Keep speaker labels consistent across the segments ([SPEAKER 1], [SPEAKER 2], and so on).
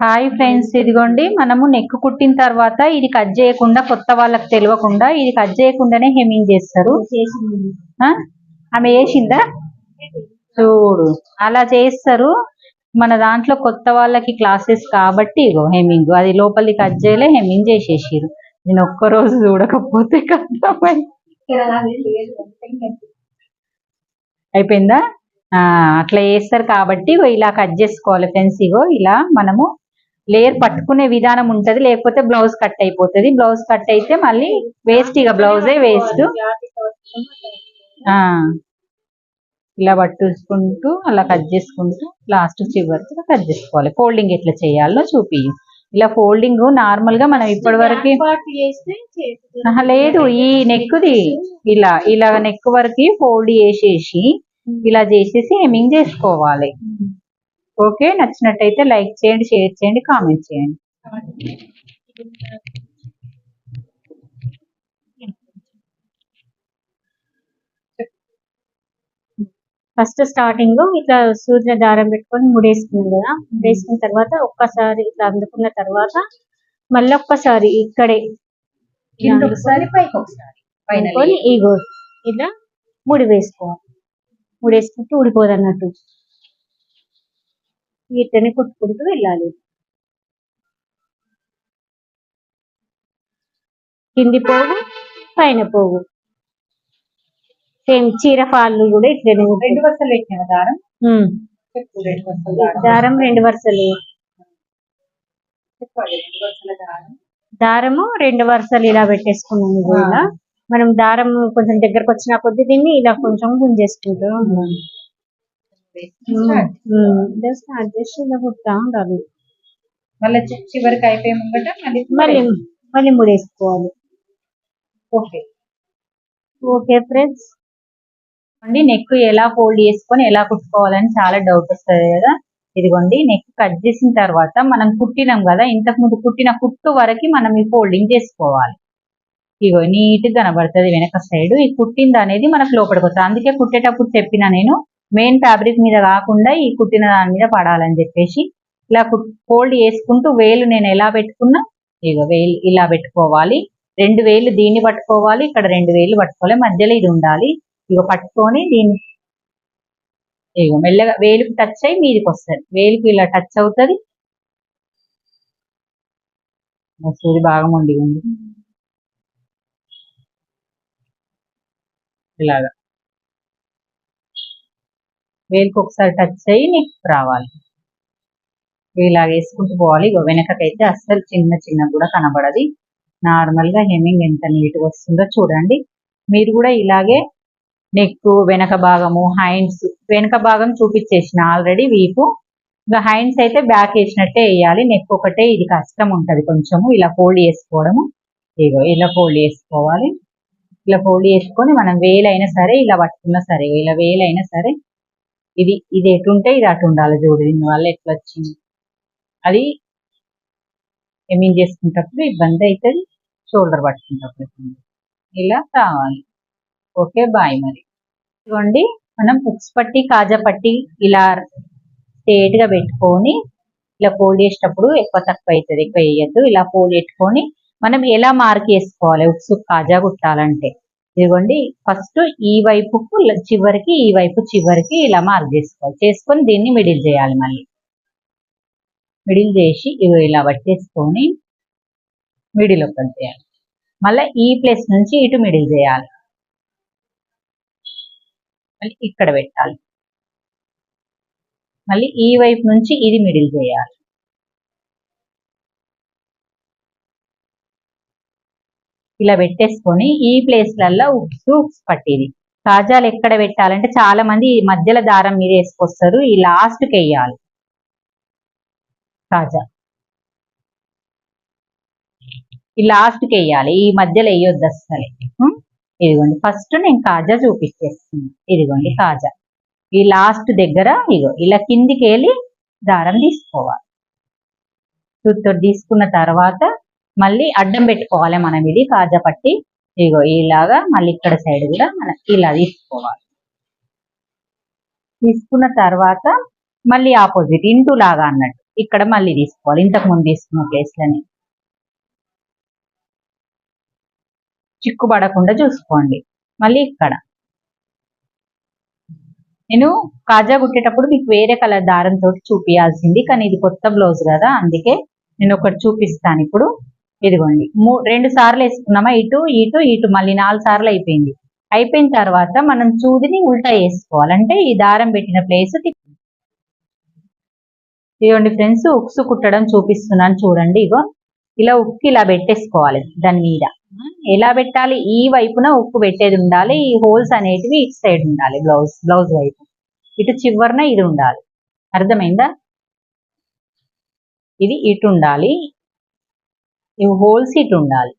[SPEAKER 1] Hi friends ఇదిగోండి. మనము neck కుట్టిన తర్వాత ఇది కట్ చేయకుండా కొత్త వాళ్ళకి తెలియకుండా ఇది కట్ చేయకుండానే హెమింగ్ చేస్తారు. ఆ? ఆమె వేసిందా చూడు అలా చేస్తారు. మన దాంట్లో కొత్త వాళ్ళకి క్లాసెస్ కాబట్టి ఇగో హెమింగ్ అది లోపలికి కట్ చేయలే హెమింగ్ చేసేసారు నేను ఒక్క రోజు చూడకపోతే అయిపోయిందా? అట్లా చేస్తారు కాబట్టి ఇగో ఇలా కట్ చేసుకోవాలి ఫ్రెండ్స్. ఇగో ఇలా మనము లేయర్ పట్టుకునే విధానం ఉంటది లేకపోతే బ్లౌజ్ కట్ అయిపోతుంది. బ్లౌజ్ కట్ అయితే మళ్ళీ వేస్ట్ ఇక బ్లౌజే వేస్ట్. ఇలా పట్టుకుంటూ అలా కట్ చేసుకుంటూ లాస్ట్ చివరికి కట్ చేసుకోవాలి. ఫోల్డింగ్ ఎట్లా చేయాలో చూపి ఇలా ఫోల్డింగ్ నార్మల్గా మనం ఇప్పటి వరకు లేదు ఈ నెక్ది ఇలా ఇలా నెక్ వరకు ఫోల్డ్ చేసేసి ఇలా చేసేసి ఏమింగ్ చేసుకోవాలి. ఓకే నచ్చినట్టయితే లైక్ చేయండి షేర్ చేయండి కామెంట్ చేయండి.
[SPEAKER 2] ఫస్ట్ స్టార్టింగ్ ఇట్లా సూర్య దారం పెట్టుకొని ముడేసుకున్నాం కదా ముడేసుకున్న తర్వాత ఒక్కసారి ఇట్లా అందుకున్న తర్వాత మళ్ళీ ఒక్కసారి ఇక్కడే
[SPEAKER 1] ఒకసారి పైకి ఒకసారి
[SPEAKER 2] ఇగో ఇలా ముడి వేసుకోవాలి. ముడి వేసుకుంటూ ఇట్లనే కుట్టుకుంటూ వెళ్ళాలి. కింది పోగు పైన పోగు. సేమ్ చీర ఫాళ్ళు కూడా ఇట్లనే.
[SPEAKER 1] రెండు వరుసలు పెట్టిన దారం? దారం.
[SPEAKER 2] రెండు వరుసలు. దారము రెండు వరుసలు ఇలా పెట్టేసుకున్నాం ఇలా మనం దారం కొంచెం దగ్గరకు వచ్చిన కొద్ది దీన్ని ఇలా కొంచెం గుంజేసుకుంటూ ఉన్నాం. కుడతా ఉండాలి.
[SPEAKER 1] మళ్ళీ చివరికి అయిపోయి ముంగట మళ్ళీ
[SPEAKER 2] మళ్ళీ మళ్ళీ ముడేసుకోవాలి.
[SPEAKER 1] ఓకే.
[SPEAKER 2] Okay friends.
[SPEAKER 1] అండి నెక్ ఎలా ఫోల్డ్ చేసుకొని ఎలా కుట్టుకోవాలని చాలా డౌట్ వస్తుంది కదా. ఇదిగోండి నెక్ కట్ చేసిన తర్వాత మనం కుట్టినాం కదా ఇంతకు ముందు కుట్టిన కుట్టు వరకు మనం ఈ ఫోల్డింగ్ చేసుకోవాలి. ఇగో నీట్ కనబడుతుంది వెనక సైడ్. ఈ కుట్టింది అనేది మనకు లోపలికి వస్తుంది. అందుకే కుట్టేటప్పుడు చెప్పిన నేను మెయిన్ ఫ్యాబ్రిక్ మీద కాకుండా ఈ కుట్టిన దాని మీద పడాలని చెప్పేసి ఇలా ఫోల్డ్ చేసుకుంటూ వేలు నేను ఎలా పెట్టుకున్నా ఇగో వేలు ఇలా పెట్టుకోవాలి. రెండు వేలు దీన్ని పట్టుకోవాలి ఇక్కడ రెండు వేలు పట్టుకోవాలి మధ్యలో ఇది ఉండాలి. ఇక పట్టుకొని దీన్ని ఇగో మెల్లగా వేలుకి టచ్ అయ్యి మీదకి వస్తుంది. వేలుకి ఇలా టచ్ అవుతుంది. సూది బాగా మొండి ఉంది ఇలాగా. వేలుకి ఒకసారి టచ్ అయ్యి నీకు రావాలి. ఇలా వేసుకుంటూ పోవాలి. ఇగో వెనకకైతే అస్సలు చిన్న చిన్న కూడా కనబడది. నార్మల్గా హెమ్మింగ్ ఎంత నీట్గా వస్తుందో చూడండి. మీరు కూడా ఇలాగే నెక్ వెనక భాగము హైండ్స్ వెనక భాగం చూపించేసిన ఆల్రెడీ వీపు. ఇంకా హైండ్స్ అయితే బ్యాక్ వేసినట్టే వేయాలి. నెక్ ఒకటే ఇది కష్టం ఉంటుంది కొంచెము. ఇలా ఫోల్డ్ చేసుకోవడము. ఇగో ఇలా ఫోల్డ్ చేసుకోవాలి. ఇలా ఫోల్డ్ చేసుకొని మనం వేలైనా సరే ఇలా పట్టుకున్నా సరే ఇలా వేలైనా సరే ఇది ఇది ఎటుంటే ఇది అటు ఉండాలి చూడు దీనివల్ల ఎట్లా వచ్చింది? అది ఎమింగ్ చేసుకునేటప్పుడు ఇబ్బంది అవుతుంది షోల్డర్ పట్టుకునేటప్పుడు ఇలా కావాలి. ఓకే బాయ్ మరి. ఇదిగోండి మనం బుక్స్ పట్టి కాజా పట్టి ఇలా స్టేట్గా పెట్టుకొని ఇలా ఫోల్డ్ చేసేటప్పుడు ఎక్కువ తక్కువ అవుతుంది ఎక్కువ వేయద్దు. ఇలా ఫోల్డ్ పెట్టుకొని మనం ఎలా మార్క్ చేసుకోవాలి ఉక్సు కాజా కుట్టాలంటే? ఇదిగోండి ఫస్ట్ ఈ వైపుకు చివరికి ఈ వైపు చివరికి ఇలా మార్క్ చేసుకోవాలి. చేసుకొని దీన్ని మిడిల్ చేయాలి మళ్ళీ. మిడిల్ చేసి ఇవి ఇలా పట్టేసుకొని మిడిల్ ఒకటి చేయాలి. మళ్ళీ ఈ ప్లేస్ నుంచి ఇటు మిడిల్ చేయాలి. మళ్ళీ ఇక్కడ పెట్టాలి. మళ్ళీ ఈ వైపు నుంచి ఇది మిడిల్ చేయాలి. ఇలా పెట్టేసుకొని ఈ ప్లేస్లలో ఉప్స్ ఉప్స్ పట్టేది. కాజాలు ఎక్కడ పెట్టాలంటే చాలా మంది ఈ మధ్యలో దారం మీద వేసుకొస్తారు. ఈ లాస్ట్కి వేయాలి. కాజా ఈ లాస్ట్కి వేయాలి. ఈ మధ్యలో వేయొద్దు అసలు ఇదిగోండి. ఫస్ట్ నేను కాజా చూపించేస్తున్నాను ఇదిగోండి కాజా ఈ లాస్ట్ దగ్గర ఇగో ఇలా కిందికి వెళ్ళి దారం తీసుకోవాలి. చుట్టూ తీసుకున్న తర్వాత మళ్ళీ అడ్డం పెట్టుకోవాలి మనం ఇది కాజా పట్టి. ఇగో ఇలాగా మళ్ళీ ఇక్కడ సైడ్ కూడా మనం ఇలా తీసుకోవాలి. తీసుకున్న తర్వాత మళ్ళీ ఆపోజిట్ ఇంటూ లాగా అన్నట్టు. ఇక్కడ మళ్ళీ తీసుకోవాలి. ఇంతకు ముందు తీసుకున్న ప్లేస్లోనే. చిక్కు పడకుండా చూసుకోండి. మళ్ళీ ఇక్కడ. నేను కాజా కుట్టేటప్పుడు మీకు వేరే కలర్ దారంతో చూపియాల్సింది కానీ ఇది కొత్త బ్లౌజ్ కదా అందుకే నేను ఒకటి చూపిస్తాను ఇప్పుడు. ఇదిగోండి. మూ రెండు సార్లు వేసుకున్నామా? ఇటు ఇటు ఇటు. మళ్ళీ నాలుగు సార్లు అయిపోయింది. అయిపోయిన తర్వాత మనం చూదిని ఉల్టా వేసుకోవాలి. అంటే ఈ దారం పెట్టిన ప్లేస్ ఇదిగోండి ఫ్రెండ్స్ ఉక్సు కుట్టడం చూపిస్తున్నాను చూడండి. ఇగో ఇలా ఉక్కు ఇలా పెట్టేసుకోవాలి దాని మీద. ఎలా పెట్టాలి? ఈ వైపున ఉక్కు పెట్టేది ఉండాలి. ఈ హోల్స్ అనేటివి ఇటు సైడ్ ఉండాలి. బ్లౌజ్ బ్లౌజ్ వైపు. ఇటు చివరన ఇది ఉండాలి. అర్థమైందా? ఇది ఇటు ఉండాలి. ఇవి హోల్స్ ఇటు ఉండాలి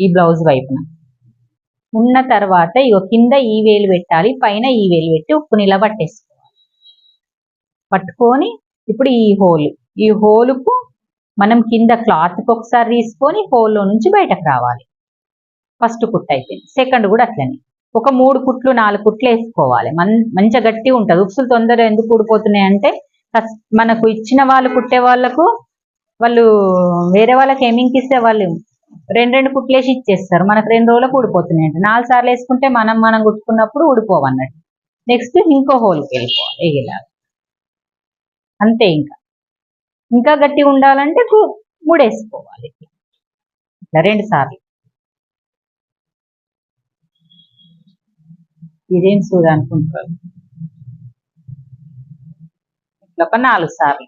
[SPEAKER 1] ఈ బ్లౌజ్ వైపున. ఉన్న తర్వాత ఇగో కింద ఈ వేలు పెట్టాలి పైన ఈ వేలు పెట్టి ఉప్పు నిలబట్టేసుకోవాలి పట్టేసుకోవాలి. పట్టుకొని ఇప్పుడు ఈ హోల్ ఈ హోలుకు మనం కింద క్లాత్ ఒకసారి తీసుకొని హోల్లో నుంచి బయటకు రావాలి. ఫస్ట్ కుట్ అయిపోయింది సెకండ్ కూడా అట్లనే. ఒక మూడు కుట్లు నాలుగు కుట్లు వేసుకోవాలి. మన్ మంచిగా గట్టి ఉంటుంది. ఉక్సులు తొందరగా ఎందుకు ఊడిపోతున్నాయి అంటే ఫస్ట్ మనకు ఇచ్చిన వాళ్ళు కుట్టే వాళ్ళకు వాళ్ళు వేరే వాళ్ళకి ఏమింగ్ ఇస్తే వాళ్ళు రెండు రెండు కుట్లేసి ఇచ్చేస్తారు. మనకు రెండు రోజులకు ఊడిపోతున్నాయి అంటే. నాలుగు సార్లు వేసుకుంటే మనం మనం కుట్టుకున్నప్పుడు ఊడిపోవన్నట్టు నెక్స్ట్ ఇంకో హోల్కి వెళ్ళిపోవాలి ఇలా అంతే ఇంకా. ఇంకా గట్టిగా ఉండాలంటే ముడేసుకోవాలి. ఇట్లా రెండు సార్లు. ఇదేం సూది అనుకుంటారు ఇట్లా ఒక నాలుగు సార్లు.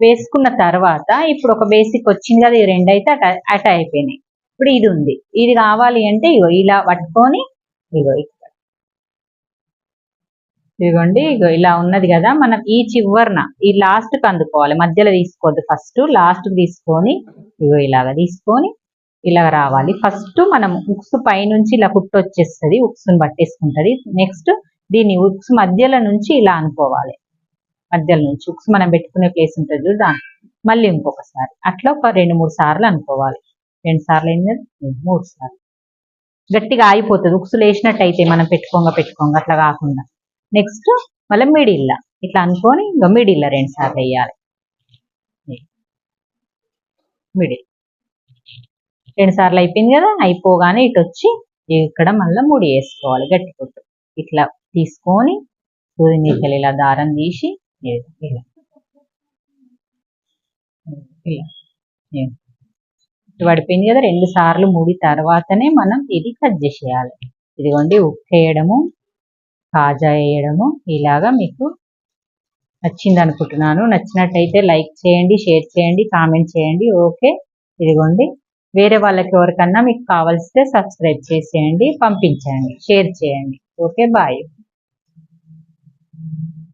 [SPEAKER 1] వేసుకున్న తర్వాత ఇప్పుడు ఒక బేసిక్ వచ్చింది కదా ఈ రెండు అయితే అట అట అయిపోయినాయి. ఇప్పుడు ఇది ఉంది. ఇది కావాలి అంటే ఇగో ఇలా పట్టుకొని ఇగో ఇక్కడ ఇదిగోండి ఇగో ఇలా ఉన్నది కదా మనం ఈ చివరిన ఈ లాస్ట్కి అందుకోవాలి. మధ్యలో తీసుకోవద్దు ఫస్ట్ లాస్ట్కి తీసుకొని ఇగో ఇలాగ తీసుకొని ఇలా రావాలి. ఫస్ట్ మనం ఉక్స్ పైనుంచి ఇలా కుట్టొచ్చేస్తుంది ఉక్స్ని పట్టేసుకుంటది. నెక్స్ట్ దీన్ని ఉక్స్ మధ్యలో నుంచి ఇలా అనుకోవాలి. మధ్యలో నుంచి. ఉక్స్ మనం పెట్టుకునే ప్లేస్ ఉంటుంది చూడు దాని మళ్ళీ ఇంకొకసారి. అట్లా ఒక రెండు మూడు సార్లు అనుకోవాలి. రెండు సార్లు అయింది మూడు సార్లు. గట్టిగా ఆగిపోతుంది. ఉక్సులు వేసినట్టు అయితే మనం పెట్టుకోంగా పెట్టుకోంగా అట్లా కాకుండా. నెక్స్ట్ మళ్ళీ మిడిల్లా ఇట్లా అనుకొని ఇంకా మిడిల్లా రెండు సార్లు వేయాలి. మిడిల్ రెండు సార్లు అయిపోయింది కదా? అయిపోగానే ఇటు వచ్చి ఇక్కడ మళ్ళీ ముడి వేసుకోవాలి. గట్టి కొట్టు. ఇట్లా తీసుకొని సూర్యుని ఇలా దారం తీసి ఇలా ఇలా ఇలా ఇలా. ఇటు పడిపోయింది కదా రెండు సార్లు ముడి తర్వాతనే మనం ఇది కట్ చేసేయాలి. ఇదిగోండి ఉప్పు వేయడము కాజా వేయడము ఇలాగా మీకు నచ్చింది అనుకుంటున్నాను. నచ్చినట్టయితే లైక్ చేయండి షేర్ చేయండి కామెంట్ చేయండి. ఓకే. ఇదిగోండి వేరే వాళ్ళకి ఎవరికన్నా మీకు కావాల్సితే సబ్స్క్రైబ్ చేసేయండి పంపించండి షేర్ చేయండి. Okay bye.